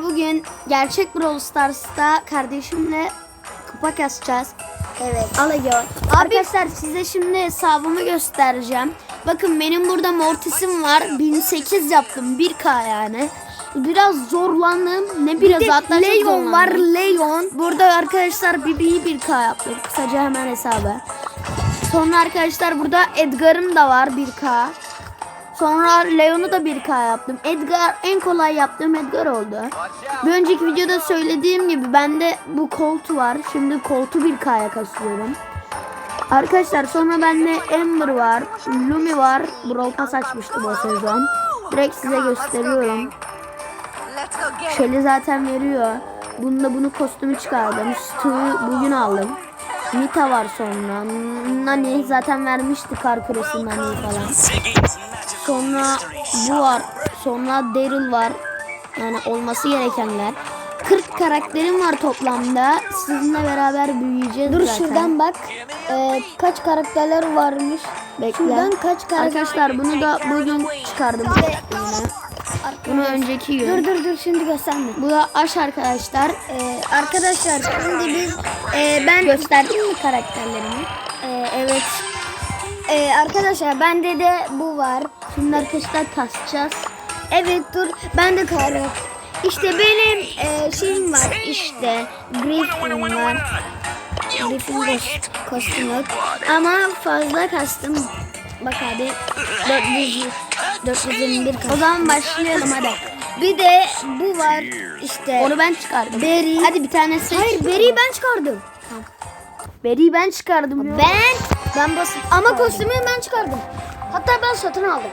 Bugün gerçek Brawl Stars'ta kardeşimle kupa kasacağız. Evet. Alıyor. Arkadaşlar size şimdi hesabımı göstereceğim. Bakın benim burada Mortis'im var. 1008 yaptım 1K yani. Biraz zorlandım. Ne biraz Bir hatta Leon var Leon. Burada arkadaşlar Bibi'yi 1K yaptım. Kısaca hemen hesabı. Sonra arkadaşlar burada Edgar'ım da var 1K. Sonra Leon'u da 1K yaptım. Edgar en kolay yaptığım Edgar oldu. Bir önceki videoda söylediğim gibi bende bu koltu var. Şimdi koltu 1K'ya kasıyorum. Arkadaşlar sonra bende Ember var. Lumi var. Brawl Pass açmıştım o sezon. Direkt size gösteriyorum. Şeli zaten veriyor. Bunda bunu kostümü çıkardım. Stu'yu bugün aldım. Nita var sonra. Nani zaten vermişti kar küresinin Nani'yi falan. Sonra bu var. Sonra Daryl var. Yani olması gerekenler. 40 karakterim var toplamda. Sizinle beraber büyüyeceğiz Dur zaten. şuradan bak. Ee, kaç karakterler varmış. Bekle. Şuradan kaç karakter... Arkadaşlar bunu da bugün çıkardım. Bunu önceki gün. Dur dur dur şimdi gösterme. Bu da aş arkadaşlar. Ee, arkadaşlar şimdi biz e, ben Gösterdim mi karakterlerimi? Ee, evet. Ee, arkadaşlar bende de bu var. Şimdi arkadaşlar kasacağız. Evet dur ben de karı. İşte benim e, şeyim var işte Griffin var. Griffin kos- kostümü. Ama fazla kastım. Bak hadi 400 421 O kastım. zaman başlayalım hadi. Bir de bu var işte. Onu ben çıkardım. Berry. Hadi bir tanesi. Hayır Berry'i ben çıkardım. Berry'i ben çıkardım. Ben ben basit. Ama kostümü ben çıkardım. Hatta ben satın aldım.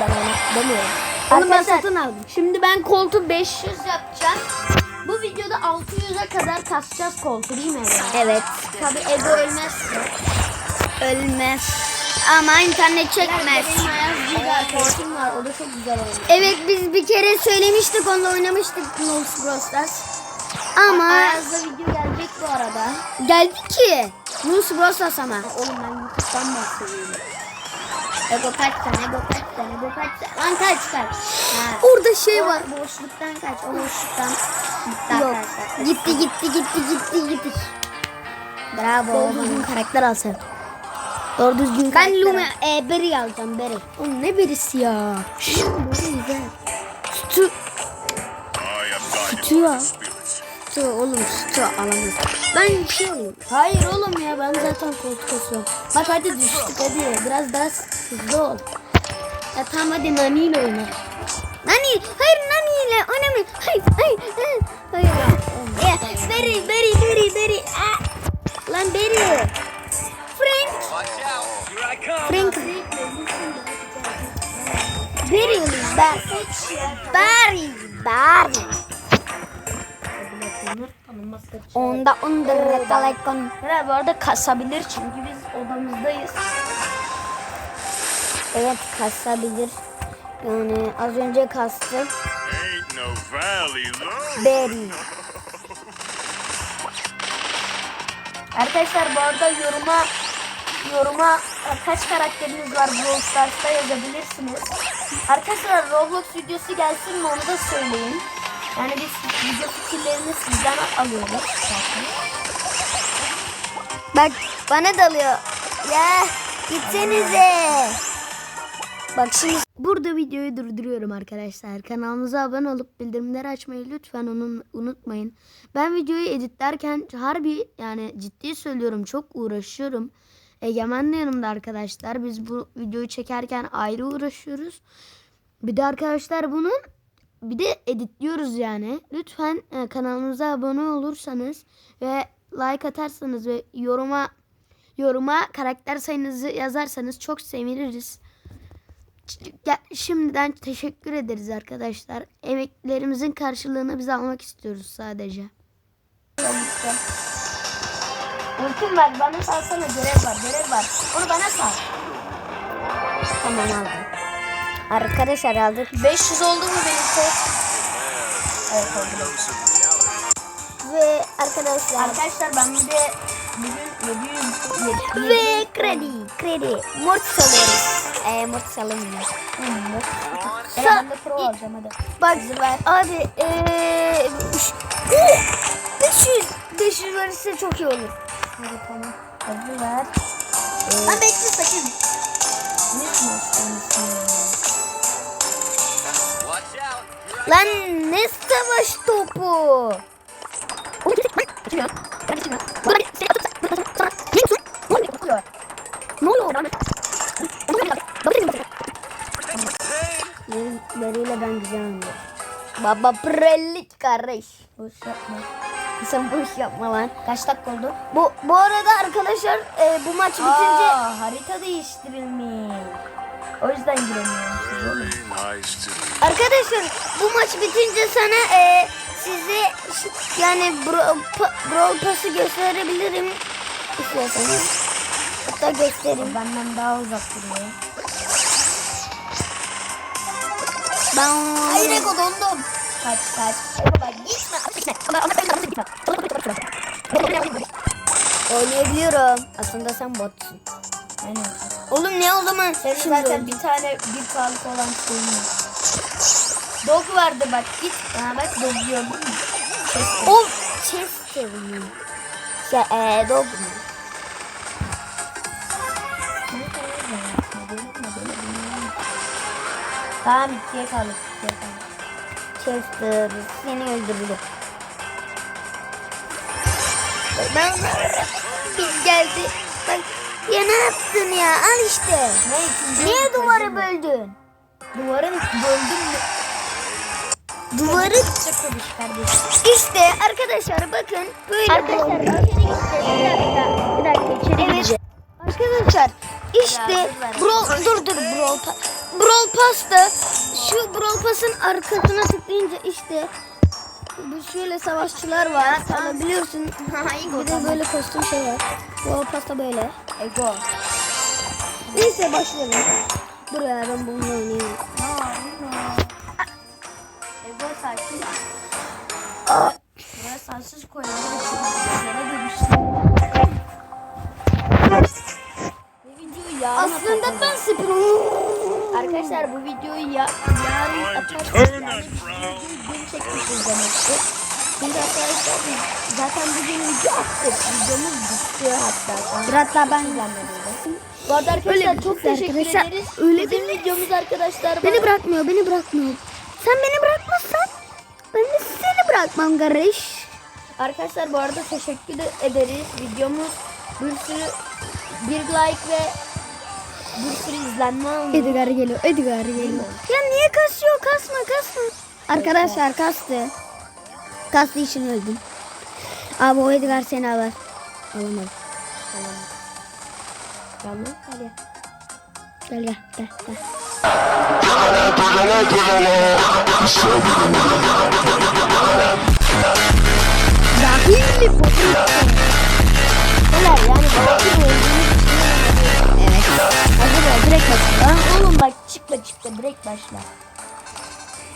ben onu demiyorum. Onu ben satın aldım. Şimdi ben koltuğu 500 yapacağım. Bu videoda 600'e kadar kasacağız koltuğu değil mi? Ego? Evet. Tabii Ego ölmez. Ölmez. Ama internet çekmez. Benim Ayaz bir arkadaşım var. O da çok güzel oynuyor. Evet biz bir kere söylemiştik onunla oynamıştık Knowles Stars. Ama Ayaz'da video gelecek bu arada. geldi ki. Knowles Stars ama. Oğlum ben YouTube'dan bahsediyorum. Ego kaç tane, Ego kaç tane, Ego kaç tane. Lan kaç kaç. Ha. Orada şey var. O boşluktan kaç, o boşluktan gitti Yok. arkadaşlar. Gitti gitti gitti gitti gitti. Bravo. Doğru düzgün karakter al sen. Doğru düzgün Ben karakter Lume al. e, Berry alacağım Berry. Oğlum ne birisi ya. Sütü. Sütü ya. Sütü oğlum sütü alamaz. Ben bir şey alayım. Hayır oğlum ya ben zaten koltuk asıyorum. Bak hadi düştük hadi. Biraz daha hızlı ol. Tamam hadi Nani ile oyna. Nani? Hayır Nani ile oynamıyor. Hayır hayır hayır. Hayır. Ya, Berry Berry Berry. Ah. Lan Berry. Frank. Frank. Olayım ben. Berry. Berry. Onda under kalekon. Bu arada kasabilir çünkü biz odamızdayız. Evet kasabilir. Yani az önce kastı. Berry. Arkadaşlar bu arada yoruma yoruma kaç karakteriniz var Brawl Stars'ta yazabilirsiniz. Arkadaşlar Roblox videosu gelsin mi onu da söyleyin. Yani biz video fikirlerini sizden alıyoruz. Bak bana dalıyor. Ya gitsenize. Bak şimdi Burada videoyu durduruyorum arkadaşlar. Kanalımıza abone olup bildirimleri açmayı lütfen onun, unutmayın. Ben videoyu editlerken harbi yani ciddi söylüyorum çok uğraşıyorum. Egemen de yanımda arkadaşlar. Biz bu videoyu çekerken ayrı uğraşıyoruz. Bir de arkadaşlar bunu bir de editliyoruz yani. Lütfen e, kanalımıza abone olursanız ve like atarsanız ve yoruma yoruma karakter sayınızı yazarsanız çok seviniriz. Şimdiden teşekkür ederiz arkadaşlar. Emeklerimizin karşılığını biz almak istiyoruz sadece. Ultim var bana salsana görev var görev var. Onu bana sal. tamam aldım. Arkadaşlar aldık. 500 oldu mu benim kod? Evet oldu. Ve arkadaşlar Arkadaşlar ben bir de bugün Ve kredi. Kredi. Mort salıyoruz. Eee mort salamıyor. Sa- ben de pro alacağım hadi. Bak abi eee üş- Oo, 500 500 verirse çok iyi olur. Hadi tamam. Hadi ver. Ee, Ha bekle sakın. ne? Lan ne savaş topu? Ne oluyor? Leriyle ben güzel. Baba prellik kardeş. Boş yapma. Sen boş yapma lan. Kaç dakika oldu? Bu bu arada arkadaşlar e, bu maç bitince harita değiştirilmiş. O yüzden giremiyorum Arkadaşlar bu maç bitince sana e, size yani Brawl Pass'ı gösterebilirim istiyorsanız. Hatta göstereyim. Benden daha uzak duruyor. Ben Hayır Ego dondum. Kaç kaç. Ego bak gitme. Gitme. Ama ama sen gitme. Oynayabiliyorum. Aslında sen botsun. Aynen. Oğlum ne o zaman? Senin zaten bir tane bir sağlık olan şeyin var. Dog vardı bak git. Ha bak dog gördün mü? Chester. Mi? Şey ee, dog mu? Tamam ikiye kaldık. ikiye kaldık. Chester seni öldürdü. Ben bir geldi. Bak ya ne yaptın ya al işte. Ne, Niye duvarı böldün? Duvarı böldün mü? Duvarı İşte arkadaşlar bakın böyle Arkadaşlar bir dakika bir dakika içeri gireceğim. Arkadaşlar işte Brawl dur dur Brawl Pass. Brawl Pass'ta şu Brawl Pass'ın arkasına tıklayınca işte bu şöyle savaşçılar var. Alabiliyorsun. bir de böyle kostüm şey var. Brawl Pass'ta böyle. Ego. Neyse başlayalım. Dur ya ben bununla oynayayım. Ego sakin. Buraya sarsız koyalım. Yere dönüştüm. Aslında ben spor. Arkadaşlar bu videoyu ya yarın atarsam frown. gün çekmişiz demektir. Şimdi arkadaşlar biz zaten bugün video attık. Videomuz bitti hatta. Hatta ben Bu arada arkadaşlar çok teşekkür arkadaşlar. ederiz. Öyle Bizim videomuz arkadaşlar. Beni bırakmıyor, beni bırakmıyor. Sen beni bırakmazsan ben de seni bırakmam kardeş. Arkadaşlar bu arada teşekkür de ederiz. Videomuz bir sürü bir like ve bir sürü izlenme aldı. Edgar geliyor, Edgar geliyor. Ya niye kasıyor? Kasma, kasma. Arkadaşlar kastı. Kastı için öldüm. Abi o Edgar seni alır. Alamadım. Tamam hadi. Gel gel gel. gel. Dahil mi bu? Neler yani Evet. Hadi be direkt. Lan oğlum bak çıkma çıkma direkt başla.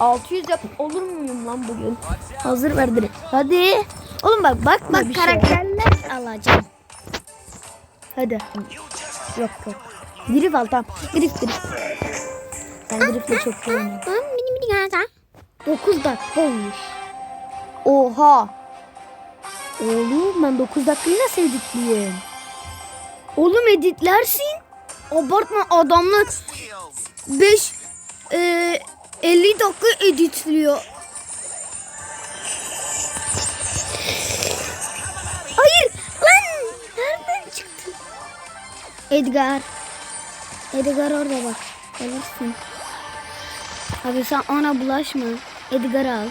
600 yap olur muyum lan bugün? Hazır ver direkt. Hadi. Oğlum bak bakma Bak bir karakterler şey. alacağım. Hadi. Yok yok. Drift al tamam. Drift drift. Ben driftle çok oynuyorum. Mini mini gaza. 9 dakika olmuş. Oha. Oğlum ben 9 dakikayı nasıl editleyeyim? Oğlum editlersin. Abartma adamlar 5 e, 50 dakika editliyor. Hayır lan nereden çıktı? Edgar. Edgar orada bak. Gelirsin. Abi sen ona bulaşma. Edgar al.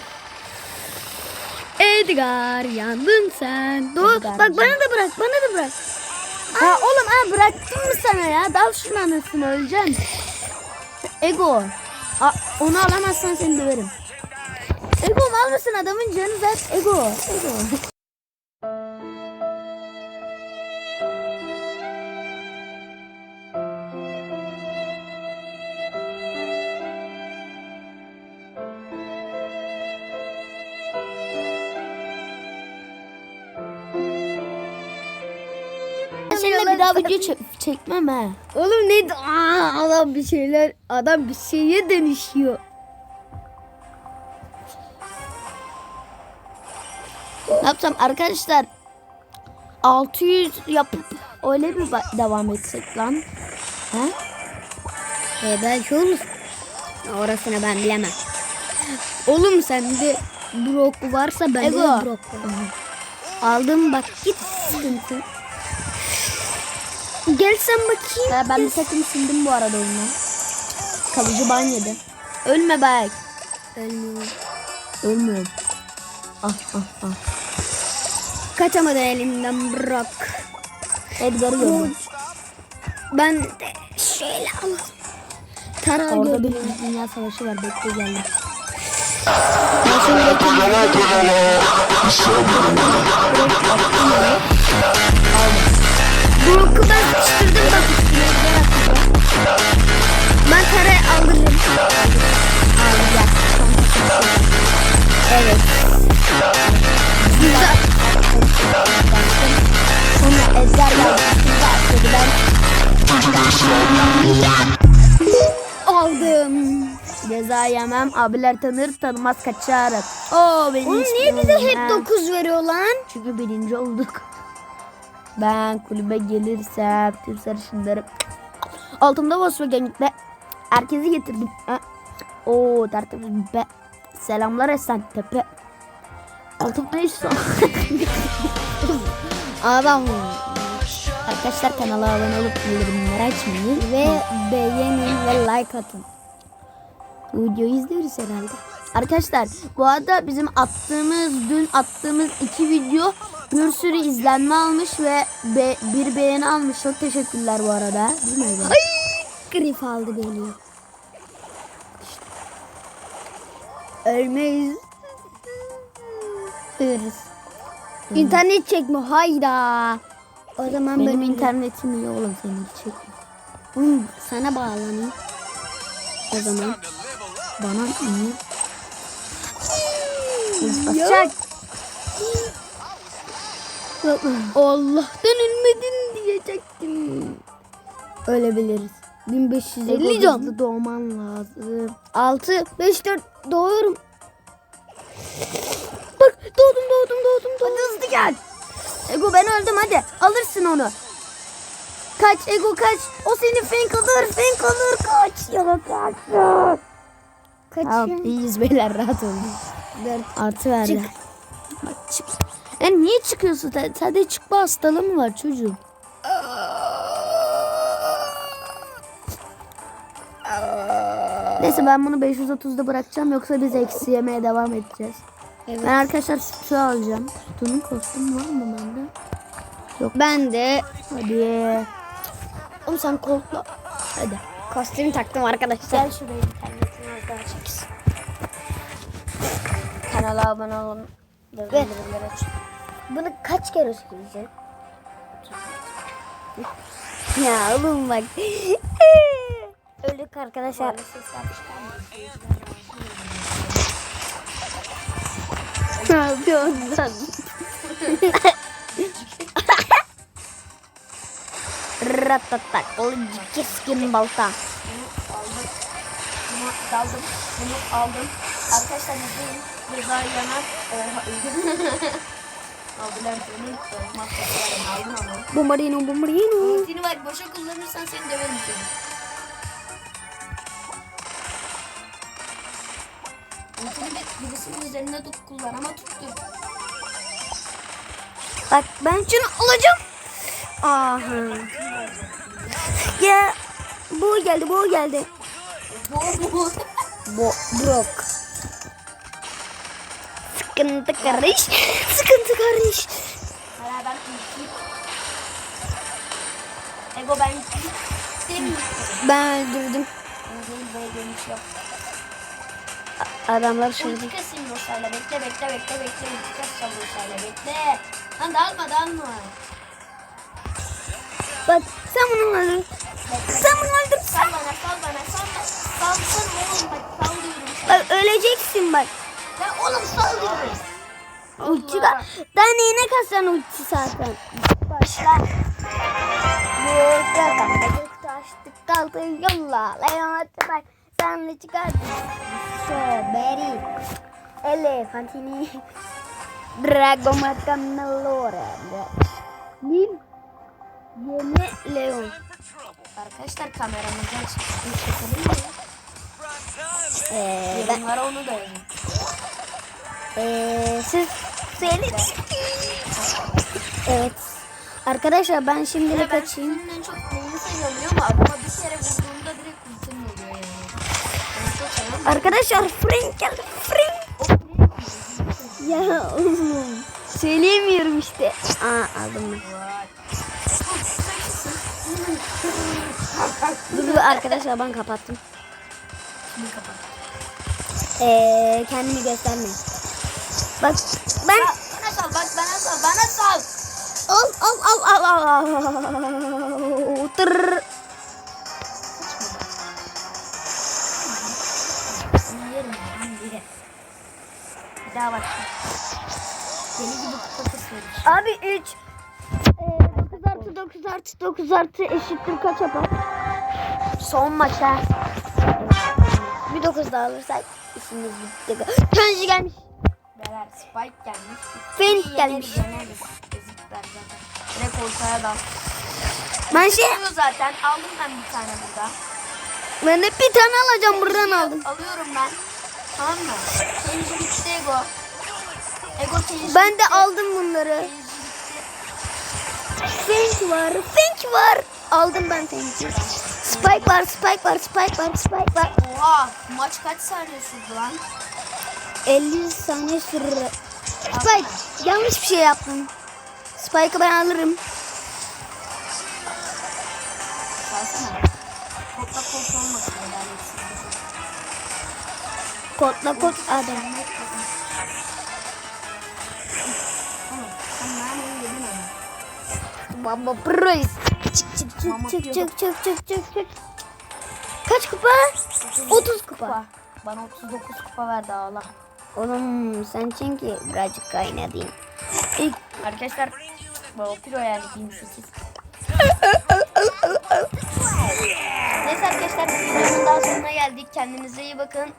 Edgar yandın sen. Dur bak bana da bırak bana da bırak. Ha oğlum ha bıraktım mı sana ya? Dal şunun anasını öleceksin. Ego. A, onu alamazsan seni döverim. Ego mal mısın adamın canı zaten Ego. Ego. Seninle bir daha video çek- çekmem ha. Oğlum ne? Aa, adam bir şeyler, adam bir şeye dönüşüyor. Ne yapsam arkadaşlar 600 yapıp öyle mi devam etsek lan? Ha? E belki olur. Orasını ben bilemem. Oğlum sende brok varsa Ego. de brok var. Aldım bak git sıkıntı. Gel sen bakayım. Ha, ben bir takım sildim bu arada oyunu. Kalıcı ban yedi. Ölme bak. Ölmüyor. Ölmüyorum. Ah ah ah. Kaçamadı elimden bırak. Edgar'ı gördüm. Ben de şöyle al. Tara Orada gördüm. bir dünya savaşı var. Bekle geldim. Brock'u ben sıkıştırdım bak üstüne. Ben Tara'yı aldırırım. Alacağım. Evet. Güzel. Sonra atladı. Ben Aldım. ceza yemem. Abiler tanır tanımaz kaçarım. Oo benim Oğlum niye bize hep 9 veriyor lan? Çünkü birinci olduk. Ben kulübe gelirsem tüm sarışınları altımda Volkswagen be. Herkesi getirdim. Ha. Oo tertemiz be. Selamlar Esen Tepe. Altımda son. Adam Arkadaşlar kanala abone olup bildirimleri açmayı ve beğenin ve like atın. Videoyu izliyoruz herhalde. Arkadaşlar bu arada bizim attığımız dün attığımız iki video bir sürü izlenme almış ve be- bir beğeni almış. Çok teşekkürler bu arada. Değil mi? Ege? Grif aldı beni. Ölmeyiz. Ölürüz. İnternet çekme hayda. O zaman Benim ben internetim iyi oğlum senin için. Oğlum, sana bağlanayım. O zaman. Bana iyi. Basacak. Allah'tan ölmedin diyecektim. Ölebiliriz. 1550 Ego can. hızlı doğman lazım. 6 5 4 doğuyorum. Bak doğdum doğdum doğdum doğdum. Hadi hızlı gel. Ego ben öldüm hadi. Alırsın onu. Kaç Ego kaç. O seni fenk alır fenk alır kaç. Ya kaç. Tamam Kaçıyorum. iyiyiz beyler rahat olun. 4 Artı verdi. Çık. Bak çık. Ya niye çıkıyorsun? Sen- Sende çıkma hastalığı mı var çocuğum? Neyse ben bunu 530'da bırakacağım yoksa biz eksi yemeye devam edeceğiz. Evet. Ben arkadaşlar sütü alacağım. Sütünün kostümü var mı bende? Ben de Hadi. Oğlum sen koltukla. Hadi. kostüm taktım arkadaşlar. Gel şuraya internetini az daha çeksin. Kanala abone olun. Ve bildirimleri açın. Bunu kaç kere söyleyeceğim? ya oğlum bak. Öldük arkadaşlar. ne yapıyorsun sen? Ratatak. Keskin balta. Bunu daldım. Bunu aldım. Arkadaşlar izleyin. Ceza yanar. Bombarino bombarino. Ultini bak boşa kullanırsan seni döverim seni. Ultini bir, birisinin üzerine tut kullan ama tuttu. Bak ben şunu alacağım. Aha. Ya bu geldi bu geldi. Bu bu. Bo Brock. Sıkıntı karış. Sıkıntı karış. Hala ben. Ego ben. Ben öldürdüm. Adamlar şimdi. Ulti kasayım Rosa'yla. Bekle bekle bekle bekle. Ulti kasacağım Rosa'yla. Bekle. Lan dalma dalma. Bak sen bunu öldür. Sen bunu öldür. Sal bana sal bana sal. Salsana oğlum bak sal diyorum. Bak öleceksin bak. Ya oğlum sal diyorum. Ulti da. Daha neyine kasan ulti zaten. Başla. Yukarıdan gecik taştık kaldı yolla. Leon Atibay sen de çıkardın. Strawberry. Elefantini. Drago Macanalore. Bil. Yeni Leon. Arkadaşlar kameramızdan çekelim mi? Ee, ben, Yorumlara onu da yazın. Ee, siz söyle. Evet. Arkadaşlar ben şimdilik Ben açayım. senin en çok seviyorum? Adama bir kere vurduğunda direkt ultim oluyor yani. Ben. Arkadaşlar Frank geldi. Frank. Ya oğlum. Söyleyemiyorum işte. Aa aldım ben. Dur dur arkadaşlar ben kapattım. Şimdi kapat. Ee, kendimi gösterme. Bak ben Bana sal bak bana sal bana sal. al al al al al. Tır. Bir daha. Deli gibi kupa. Abi 3 9 artı 9 artı 9 artı eşittir kaç yapar? Son maça. Bir 9 daha alırsak işimiz bitti. Tanju gelmiş. Spike gelmiş. Fenix gelmiş. yeneriz, yeneriz. Ezikler zaten. Direkt ortaya dal. Ben şey zaten. Aldım ben bir tane burada. ben de bir tane alacağım buradan aldım. Alıyorum ben. Tamam mı? Kenji bitti Ego. Ego Kenji Ben de bitti. aldım bunları. Fink var, Fink var. Aldım ben Fink'i. Spike var, Spike var, Spike var, Spike var. Oha maç kaç saniye sürdü lan? 50 saniye sürdü. Spike, yanlış bir şey yaptım. Spike'ı ben alırım. Kodla kod olmasın. Kodla kod adam. Baba Price. Çık çık çık çık çık çık çık çık çık. Kaç kupa? 30 kupa. Bana 39 kupa verdi Allah. Oğlum sen çünkü birazcık kaynadın. İlk Arkadaşlar Vampiro yani 1008. Neyse arkadaşlar videonun daha sonuna geldik. Kendinize iyi bakın.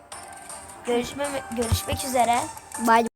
Görüşme, görüşmek üzere. Bye.